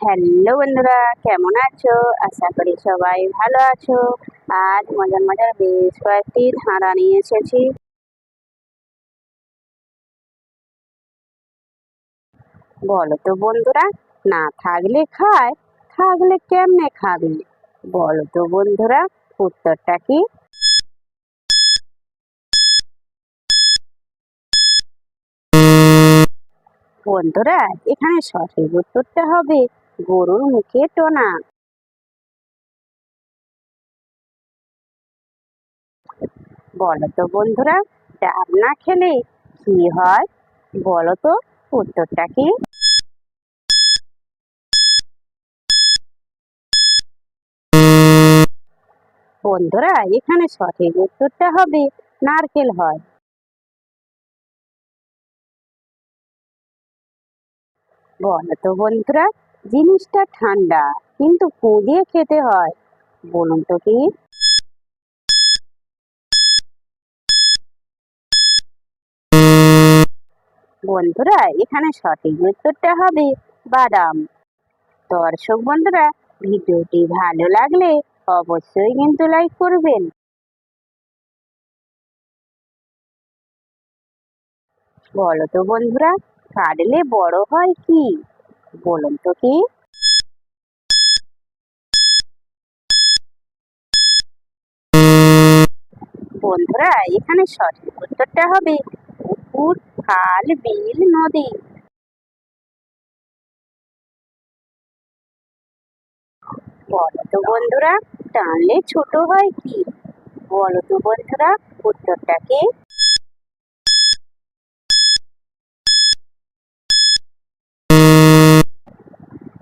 Hello বন্ধুরা, কেমন আছো? আশা করি সবাই ভালো আছো। আজ মজার মজার বেশ কয়েকটি ধাঁধা নিয়ে এসেছি। বলো তো বন্ধুরা, না থাকলে খায়, থাকলে কেমনে খাবে? বলো তো বন্ধুরা, উত্তরটা কি? বন্ধুরা, এখানে সঠিক উত্তরটা হবে গরুর মুখে টোনা। বলতো বন্ধুরা, ডাব না খেলে কি হয়? বলতো উত্তরটা কি? বন্ধুরা, এখানে সঠিক উত্তরটা হবে নারকেল হয়। বলতো বন্ধুরা জিনিসটা ঠান্ডা, কিন্তু কুদিয়ে খেতে হয়। বলুন তো কি? বন্ধুরা, এখানে সঠিক উত্তরটা হবে বাদাম। দর্শক বন্ধুরা, ভিডিওটি ভালো লাগলে অবশ্যই কিন্তু লাইক করবেন। বলো তো বন্ধুরা, কাটলে বড় হয় কি? বলুন তো কি? বন্ধুরা, এখানে সঠিক উত্তরটা হবে পুকুর, খাল, বিল, নদী। বলো তো বন্ধুরা, টানলে ছোট হয় কি? বলো তো বন্ধুরা, উত্তরটা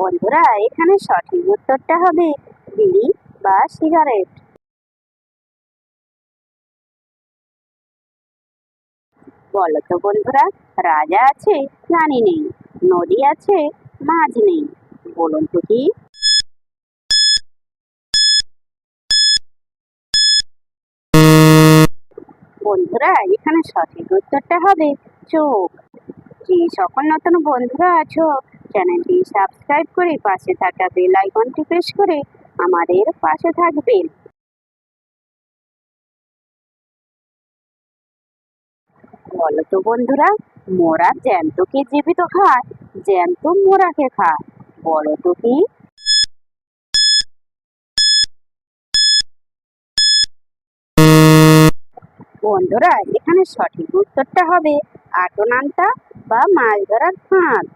বন্ধুরা, এখানে সঠিক উত্তরটা হবে বিড়ি বা সিগারেট। বলো তো বন্ধুরা, রাজা আছে, রানী নেই, নদী আছে, মাছ নেই, বলুন তো কি? বন্ধুরা, এখানে সঠিক উত্তরটা হবে চোখ। যে সকল নতুন বন্ধুরা আছো চ্যানেলটি সাবস্ক্রাইব করে পাশে থাকা বেল আইকনটি প্রেস করে আমাদের পাশে থাকবেন। বলো তো বন্ধুরা, মোরা জ্যান্ত জ্যান্তকে জীবিত খায়, জ্যান্ত মোরাকে খায়। বলো তো কি? বন্ধুরা, এখানে সঠিক উত্তরটা হবে আটনান্তা বা মাছ ধরার ফাঁদ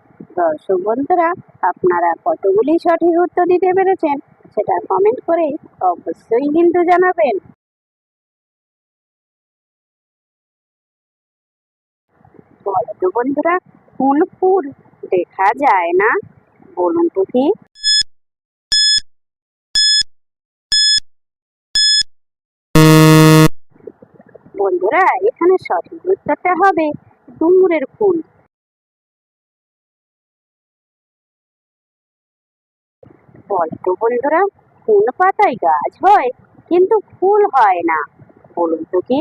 দর্শক বন্ধুরা আপনারা কতগুলি সঠিক উত্তর দিতে পেরেছেন সেটা কমেন্ট করে অবশ্যই কিন্তু জানাবেন। বলো তো বন্ধুরা কোন ফুল দেখা যায় না, বলুন তো কি? বন্ধুরা, এখানে সঠিক উত্তরটা হবে, ডুমুরের ফুল। বলো তো বন্ধুরা কোন পাতায় গাছ হয়, কিন্তু ফুল হয় না। বলুন তো কি?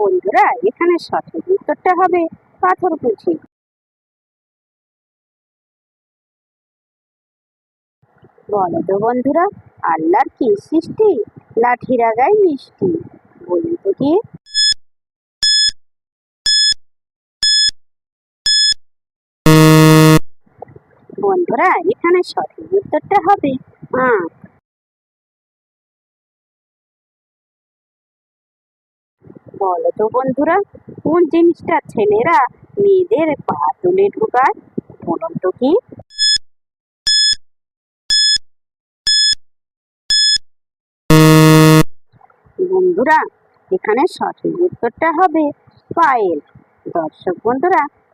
বন্ধুরা, এখানে সঠিক উত্তরটা হবে পাথর কুচি। বলো তো বন্ধুরা, আল্লাহর কি সৃষ্টি? লাঠির আগায় মিষ্টি। বলুন তো কি? বন্ধুরা, এখানে সঠিক উত্তরটা হবে আখ বলো তো বন্ধুরা, কোন জিনিসটা ছেলেরা মেয়েদের পা তুলে ঢুকায়, বলুন কি? বন্ধুরা, এখানে সঠিক উত্তরটা হবে পায়েল। দর্শক বন্ধুরা